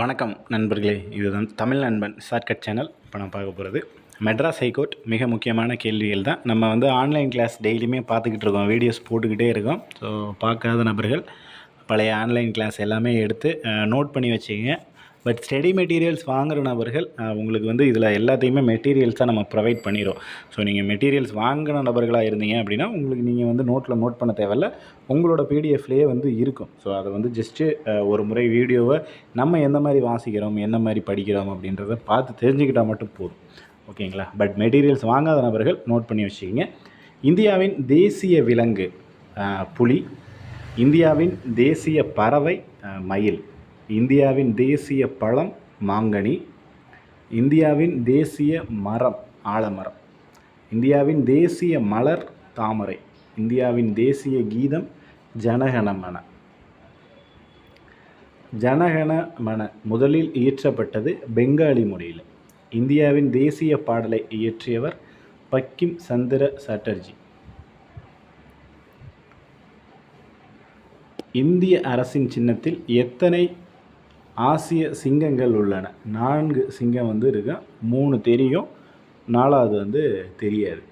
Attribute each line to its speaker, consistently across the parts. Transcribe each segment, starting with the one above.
Speaker 1: வணக்கம் நண்பர்களே இதுதான் தமிழ் நண்பன் ஷார்ட்கட் சேனல் இப்போ நான் பார்க்க போகிறது மெட்ராஸ் ஹைகோர்ட் மிக முக்கியமான கேள்விகள் தான். நம்ம வந்து ஆன்லைன் கிளாஸ் டெய்லியுமே பார்த்துக்கிட்டு இருக்கோம் வீடியோஸ் போட்டுக்கிட்டே இருக்கோம். ஸோ பார்க்காத நபர்கள் பழைய ஆன்லைன் கிளாஸ் எல்லாமே எடுத்து நோட் பண்ணி வச்சுக்கோங்க. பட் ஸ்டடி மெட்டீரியல்ஸ் வாங்குகிற நபர்கள் உங்களுக்கு வந்து இதில் எல்லாத்தையுமே மெட்டீரியல்ஸாக நம்ம ப்ரொவைட் பண்ணிடுறோம் ஸோ நீங்கள் மெட்டீரியல்ஸ் வாங்கின நபர்களாக இருந்தீங்க அப்படின்னா உங்களுக்கு நீங்கள் வந்து நோட்டில் நோட் பண்ண தேவையில்ல. உங்களோட பிடிஎஃப்லேயே வந்து இருக்கும். ஸோ அதை வந்து ஜஸ்ட்டு ஒரு முறை வீடியோவை நம்ம எந்த மாதிரி வாசிக்கிறோம் என்ன மாதிரி படிக்கிறோம் அப்படின்றத பார்த்து தெரிஞ்சுக்கிட்டால் மட்டும் போதும். ஓகேங்களா? பட் மெட்டீரியல்ஸ் வாங்காத நபர்கள் நோட் பண்ணி வச்சுக்கிங்க. இந்தியாவின் தேசிய விலங்கு புலி இந்தியாவின் தேசிய பறவை மயில். இந்தியாவின் தேசிய பழம் மாங்கனி இந்தியாவின் தேசிய மரம் ஆலமரம் இந்தியாவின் தேசிய மலர் தாமரை இந்தியாவின் தேசிய கீதம் ஜனகணமன ஜனகணமன முதலில் இயற்றப்பட்டது பெங்காலி மொழியில். இந்தியாவின் தேசிய பாடலை இயற்றியவர் பக்கிம் சந்திர சாட்டர்ஜி. இந்திய அரசின் சின்னத்தில் எத்தனை ஆசிய சிங்கங்கள் உள்ளன. நான்கு சிங்கம் வந்து இருக்கு மூணு தெரியும் நாலாவது வந்து தெரியாது.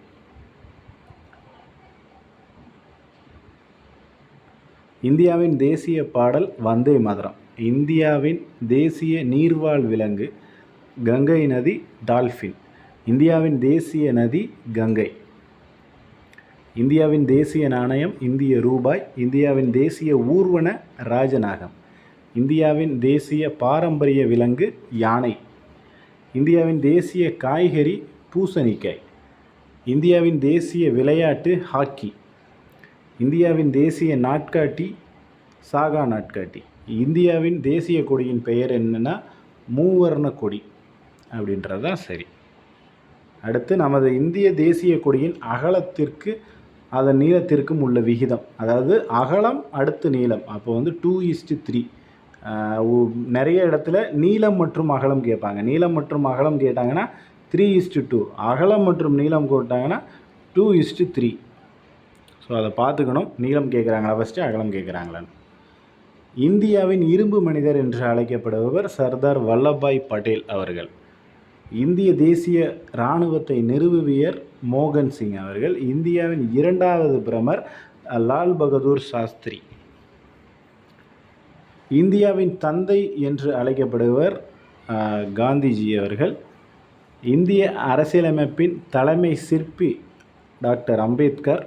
Speaker 1: இந்தியாவின் தேசிய பாடல் வந்தே மதுரம். இந்தியாவின் தேசிய நீர்வாழ் விலங்கு கங்கை நதி டால்ஃபின் இந்தியாவின் தேசிய நதி கங்கை. இந்தியாவின் தேசிய நாணயம் இந்திய ரூபாய். இந்தியாவின் தேசிய ஊர்வன ராஜநாகம். இந்தியாவின் தேசிய பாரம்பரிய விலங்கு யானை. இந்தியாவின் தேசிய காய்கறி பூசணிக்காய். இந்தியாவின் தேசிய விளையாட்டு ஹாக்கி. இந்தியாவின் தேசிய நாட்காட்டி சாகா நாட்காட்டி. இந்தியாவின் தேசிய கொடியின் பெயர் என்னென்னா மூவர்ண கொடி அப்படின்றது தான் சரி. அடுத்து நமது இந்திய தேசிய கொடியின் அகலத்திற்கு அதன் நீளத்திற்கும் உள்ள விகிதம். அதாவது அகலம் அடுத்து நீளம். அப்போ வந்து டூ இஸ்டு த்ரீ நிறைய இடத்துல நீளம் மற்றும் அகலம் கேட்பாங்க. நீளம் மற்றும் அகலம் கேட்டாங்கன்னா த்ரீ இஸ்டு டூ அகலம் மற்றும் நீளம் கேட்டாங்கன்னா டூ இஸ்டு த்ரீ ஸோ அதை பார்த்துக்கணும். நீளம் கேட்குறாங்களா ஃபஸ்ட்டு அகலம் கேட்குறாங்களான்னு. இந்தியாவின் இரும்பு மனிதர் என்று அழைக்கப்படுபவர் சர்தார் வல்லபாய் பட்டேல் அவர்கள். இந்திய தேசிய இராணுவத்தை நிறுவியர் மோகன் சிங் அவர்கள். இந்தியாவின் இரண்டாவது பிரமர் லால் பகதூர் சாஸ்திரி. இந்தியாவின் தந்தை என்று அழைக்கப்படுபவர் காந்திஜி அவர்கள். இந்திய அரசியலமைப்பின் தலைமை சிற்பி டாக்டர் அம்பேத்கர்.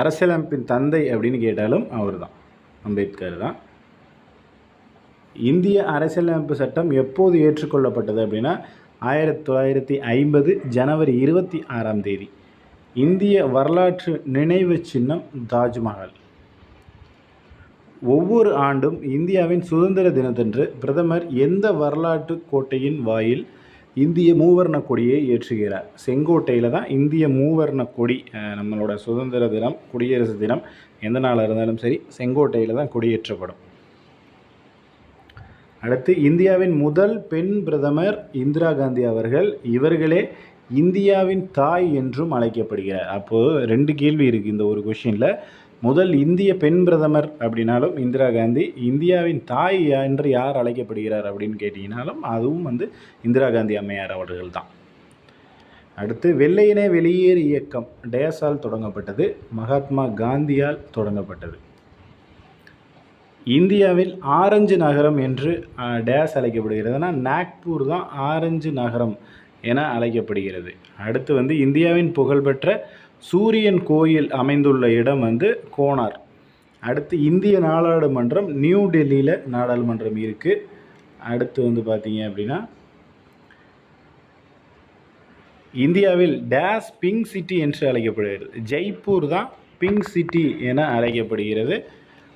Speaker 1: அரசியலமைப்பின் தந்தை அப்படின்னு கேட்டாலும் அவர் தான் அம்பேத்கர் தான். இந்திய அரசியலமைப்பு சட்டம் எப்போது ஏற்றுக்கொள்ளப்பட்டது அப்படின்னா ஆயிரத்தி தொள்ளாயிரத்தி ஐம்பது ஜனவரி இருபத்தி ஆறாம் தேதி. இந்திய வரலாற்று நினைவு சின்னம் தாஜ்மஹால். ஒவ்வொரு ஆண்டும் இந்தியாவின் சுதந்திர தினத்தன்று பிரதமர் எந்த வரலாற்று கோட்டையின் வாயில் இந்திய மூவர்ண கொடியை ஏற்றுகிறார்? செங்கோட்டையில் தான் இந்திய மூவர்ண கொடி நம்மளோட சுதந்திர தினம் குடியரசு தினம் எந்த நாளாக இருந்தாலும் சரி செங்கோட்டையில் தான் கொடியேற்றப்படும். அடுத்து இந்தியாவின் முதல் பெண் பிரதமர் இந்திரா காந்தி அவர்கள் இவர்களே இந்தியாவின் தாய் என்றும் அழைக்கப்படுகிறார். அப்போது ரெண்டு கேள்வி இருக்குது இந்த ஒரு கொஷினில் முதல் இந்திய பெண் பிரதமர் அப்படின்னாலும் இந்திரா காந்தி இந்தியாவின் தாய் என்று யார் அழைக்கப்படுகிறார் அப்படின்னு கேட்டிங்கனாலும் அதுவும் வந்து இந்திரா காந்தி அம்மையார் அவர்கள் தான். அடுத்து வெள்ளையினே வெளியேறு இயக்கம் டேஸால் தொடங்கப்பட்டது மகாத்மா காந்தியால் தொடங்கப்பட்டது. இந்தியாவில் ஆரஞ்சு நகரம் என்று டேஸ் அழைக்கப்படுகிறதுனா நாக்பூர் தான் ஆரஞ்சு நகரம். என அழைக்கப்படுகிறது. அடுத்து வந்து இந்தியாவின் புகழ்பெற்ற சூரியன் கோயில் அமைந்துள்ள இடம் வந்து கோனார். அடுத்து இந்திய நாடாளுமன்றம் நியூ டெல்லியில் நாடாளுமன்றம் இருக்குது அடுத்து வந்து பார்த்தீங்க அப்படின்னா இந்தியாவில் டேஸ் பிங்க் சிட்டி என்று அழைக்கப்படுகிறது. ஜெய்ப்பூர் தான் பிங்க் சிட்டி என அழைக்கப்படுகிறது.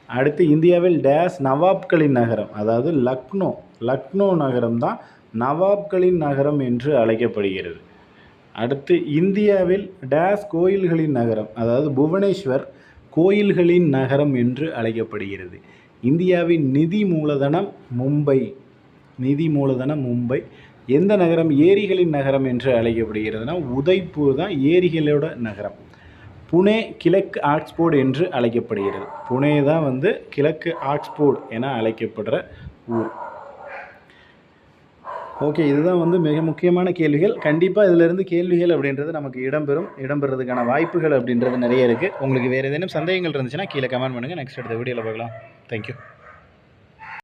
Speaker 1: அடுத்து இந்தியாவில் டேஸ் நவாப்களின் நகரம் அதாவது லக்னோ லக்னோ நகரம் தான் நவாப்களின் நகரம் என்று அழைக்கப்படுகிறது. அடுத்து இந்தியாவில் டேஸ் கோயில்களின் நகரம் அதாவது புவனேஸ்வர் கோயில்களின் நகரம் என்று அழைக்கப்படுகிறது. இந்தியாவின் நிதி மூலதனம் மும்பை நிதி மூலதனம் மும்பை. எந்த நகரம்? ஏரிகளின் நகரம் என்று அழைக்கப்படுகிறதுனா உதய்பூர் தான் ஏரிகளோட நகரம். புனே கிழக்கு ஆக்ஸ்போர்ட் என்று அழைக்கப்படுகிறது. புனே தான் வந்து கிழக்கு ஆக்ஸ்போர்ட் என அழைக்கப்படுற ஊர். ஓகே இதுதான் வந்து மிக முக்கியமான கேள்விகள். கண்டிப்பாக இதிலிருந்து கேள்விகள் அப்படின்றது நமக்கு இடம்பெறும். இடம்பெறதுக்கான வாய்ப்புகள் அப்படின்றது நிறைய இருக்குது உங்களுக்கு வேறு ஏதேனும் சந்தேகங்கள் இருந்துச்சுன்னா கீழே கமெண்ட் பண்ணுங்கள் நெக்ஸ்ட் அடுத்த வீடியோவில் பார்க்கலாம். தேங்க்யூ